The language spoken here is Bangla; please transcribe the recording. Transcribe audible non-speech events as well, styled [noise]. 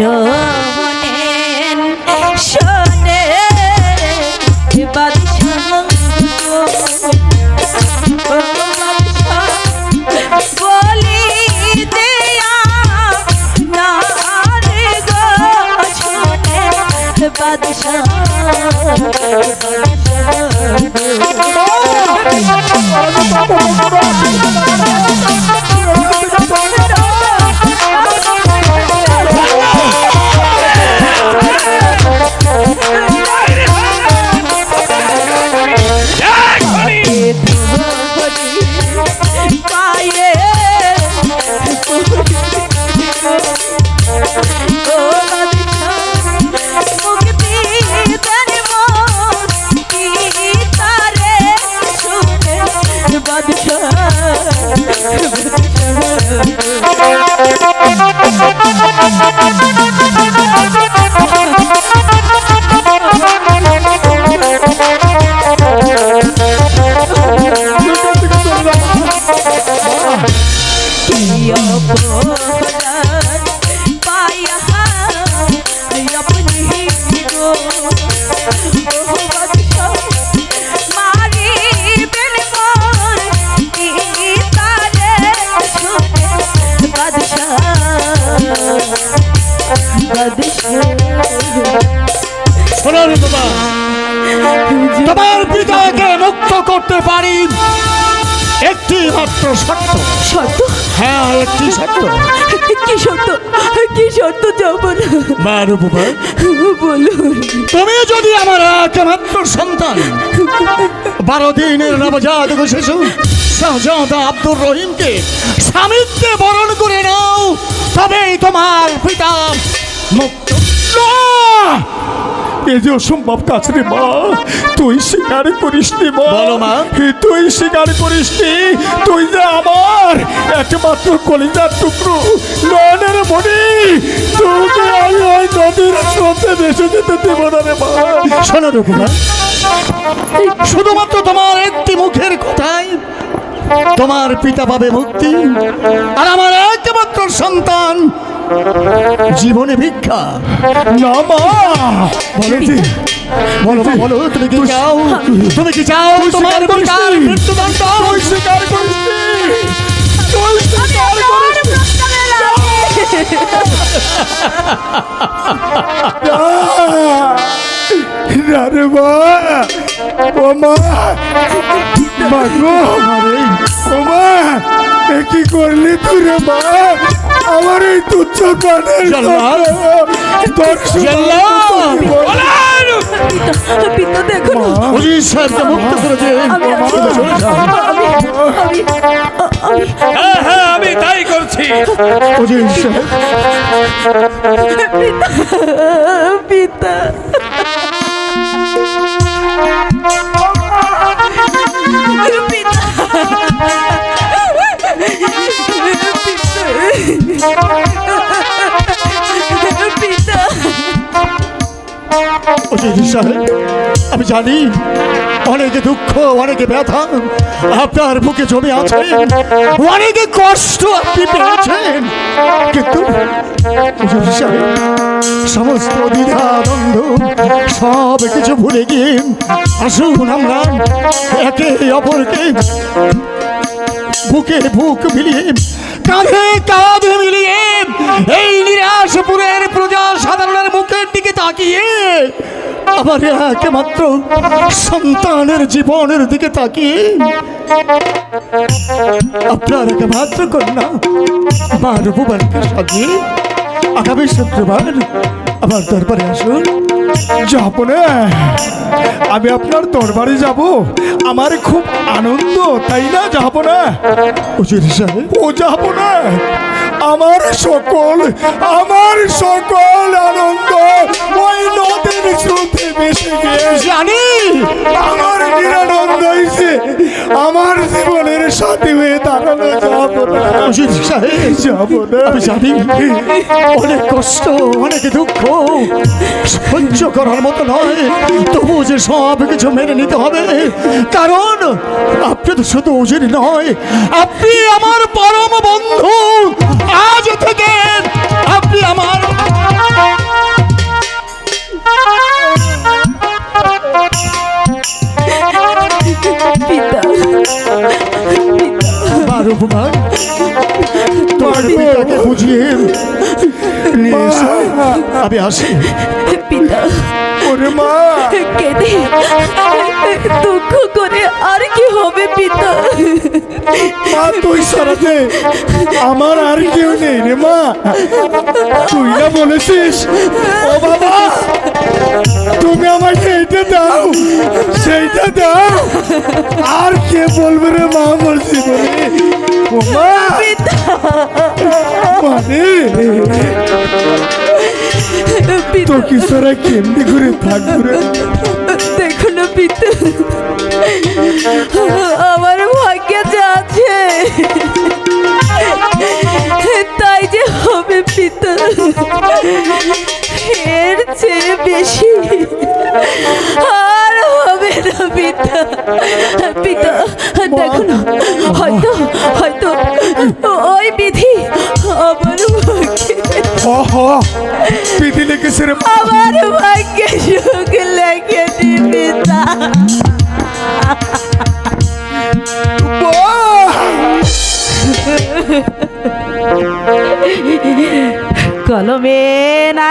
শোনেন শোনে বলি দেয়া না রে গো শোনে বাদশাহ তোমার পিতাকে মুক্ত করতে পারি। একটি মাত্র শর্ত। শর্ত? হ্যাঁ একটি শর্ত। কি শর্ত? কি শর্ত যাব না মারু বাবা বলুন। তুমি যদি আমার একমাত্র সন্তান বারো দিনের নবজাতক শিশু শাহজাদা আব্দুর রহিমকে স্বামীকে বরণ করে নাও তবেই তোমার পিতা মুক্ত। না! এ যে অসম্ভব কাজ রে মা তুই স্বীকার করিস নি মা বলো, মা। তুই স্বীকার করিস নি তুই যে আমার একমাত্র কলিজার টুকরো নয়নের মনি তোকে আমি ওই নদীর স্রোতে ভেসে যেতে দেবো না রে মা শোনো শুধুমাত্র তোমার একটি মুখের কথাই তোমার পিতা পাবে মুক্তি আর জীবনে ভিক্ষা। না মা! বলেছি বলো মা, বলো তুমি কি চাও? তুমি কি চাও তোমার পিতার মৃত্যুদণ্ড স্বীকার করিস নি তুই স্বীকার করিস নি। না রে মা! ও মা! মা গো! ও মা! এ কি করলি তুই রে মা? আমার এই তুচ্ছ প্রাণের! পিতা দেখো না। মুক্ত করে দে। আমি আছি তো। চলে যাও। আমি আমি আমি হ্যাঁ হ্যাঁ আমি তাই করছি। পিতা পিতা। আমি জানি অনেক দুঃখ, অনেক ব্যথা, আপনার বুকে জমে আছে, অনেক কষ্ট আপনি পেয়েছেন। কিন্তু সমস্ত দ্বিধা দ্বন্দ্ব সব কিছু ভুলে গিয়ে আসুন আমরা একে অপরকে বুকে বুক মিলিয়ে, কাঁধে কাঁধ মিলিয়ে, এই নিরাশপুরের প্রজা সাধারণের মুখের দিকে তাকিয়ে, আমার একমাত্র সন্তানের জীবনের দিকে তাকিয়ে, আপনার একমাত্র কন্যা মা রূপবানকে সাজিয়ে আগামী শুক্রবার আমার দরবারে আসুন। যাব না আমি আপনার দরবারে যাব। আমার খুব আনন্দ তাই না যাব না উজির সাহেব ও যাব না আমার সকল আমার সকল আনন্দ ওই নদীর স্রোতে ভেসে গিয়ে জানি। আমার নিরানন্দ হয়েছে। আমার জীবনের সাথী হয়ে দাঁড়ানো যাব ওষুধ সাহেব যাব না আমি জানি অনেক কষ্ট অনেক দুঃখ সহ্য করার মতো নয় তবু যে সব কিছু মেনে নিতে হবে কারণ আপনি তো শুধু ওজুরি নয় আপনি আমার পরম বন্ধু আজ থেকে আপনি আমার পিতা আর উপমান তাকে বুঝিয়ে আমি আসি। পিতা। ওরে মা। কেঁদে। দুঃখ করে আর কি হবে পিতা? মা তুই সারাতে আমার আর কেউ নেই রে মা। তুই না বলেছিস? ও বাবা! তুমি আমাকে এইটা দাও, সেইটা দাও। আর কে বলবে রে মা আমার জীবনে? ও মানে? তো কিশোরা কেমনি দেখো না পিতা আমার ভাগ্যে [laughs] পিতা দেখো না হয়তো হয়তো ওই বিধি আমার ভাগ্যে পিদি লেগেছে রে আমার ভাগ্যে সুখ লেগে পিতা। কলমে না